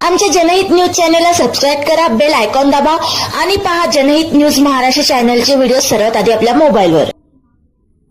आमच्या जनहित न्यूज चॅनलला सबस्क्राईब करा बेल आयकॉन दाबा आणि पहा जनहित न्यूज महाराष्ट्र चॅनलचे व्हिडिओ सर्वात आधी आपल्या मोबाईलवर.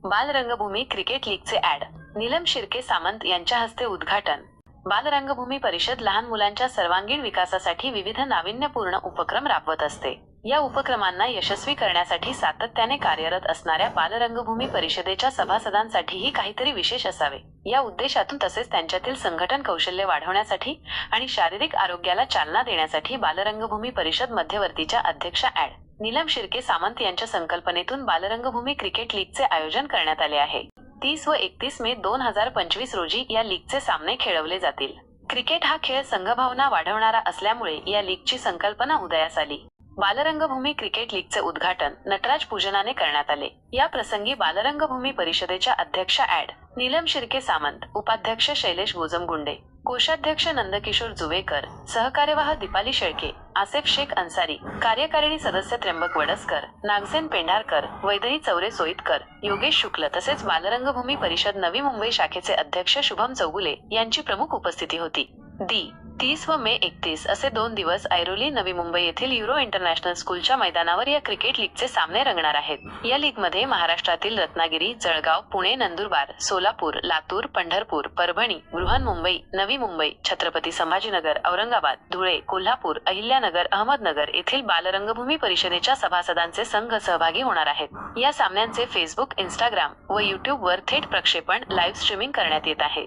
बालरंगभूमी क्रिकेट लीगचे ऍड नीलम शिर्के सामंत यांच्या हस्ते उद्घाटन. बालरंगभूमी परिषद लहान मुलांच्या सर्वांगीण विकासासाठी विविध नाविन्यपूर्ण उपक्रम राबवत असते. या उपक्रमांना यशस्वी करण्यासाठी सातत्याने कार्यरत असणाऱ्या बालरंगभूमी परिषदेच्या सभासदांसाठीही काहीतरी विशेष असावे. या उद्देशातून तसेच त्यांच्यातील संघटन कौशल्य वाढवण्यासाठी आणि शारीरिक आरोग्याला चालना देण्यासाठी बालरंगभूमी परिषद मध्यवर्तीच्या अध्यक्षा ऍड नीलम शिर्के सामंत यांच्या संकल्पनेतून बालरंगभूमी क्रिकेट लीगचे आयोजन करण्यात आले आहे. तीस व एकतीस मे दोन हजार पंचवीस रोजी या लीगचे सामने खेळवले जातील. क्रिकेट हा खेळ संघभावना वाढवणारा असल्यामुळे या लीगची संकल्पना उदयास आली. बालरंगभूमी क्रिकेट लीगचे उद्घाटन नटराज पूजनाने करण्यात आले. या प्रसंगी बालरंगभूमी परिषदेच्या अध्यक्षा ऍड नीलम शिर्के सामंत उपाध्यक्ष शैलेश गोजमगुंडे कोषाध्यक्ष नंदकिशोर जुवेकर सहकार्यवाह दीपाली शेळके आसेफ शेख अन्सारी कार्यकारिणी सदस्य त्र्यंबक वडसकर नागसेन पेंढारकर वैदही चौरे सोईतकर योगेश शुक्ल तसेच बालरंगभूमी परिषद नवी मुंबई शाखेचे अध्यक्ष शुभम चौगुले यांची प्रमुख उपस्थिती होती. दी तीस व मे एकतीस असे दोन दिवस ऐरोली नवी मुंबई येथील युरो इंटरनॅशनल स्कूलच्या मैदानावर या क्रिकेट लीगचे सामने रंगणार आहेत. या लीगमध्ये महाराष्ट्रातील रत्नागिरी जळगाव पुणे नंदुरबार सोलापूर लातूर पंढरपूर परभणी बृहन्मुंबई नवी मुंबई छत्रपती संभाजीनगर औरंगाबाद धुळे कोल्हापूर अहिल्यानगर अहमदनगर येथील बालरंगभूमी परिषदेच्या सभासदांचे संघ सहभागी होणार आहेत. या सामन्यांचे फेसबुक इंस्टाग्राम व युट्यूबवर थेट प्रक्षेपण लाईव्ह स्ट्रीमिंग करण्यात येत आहे.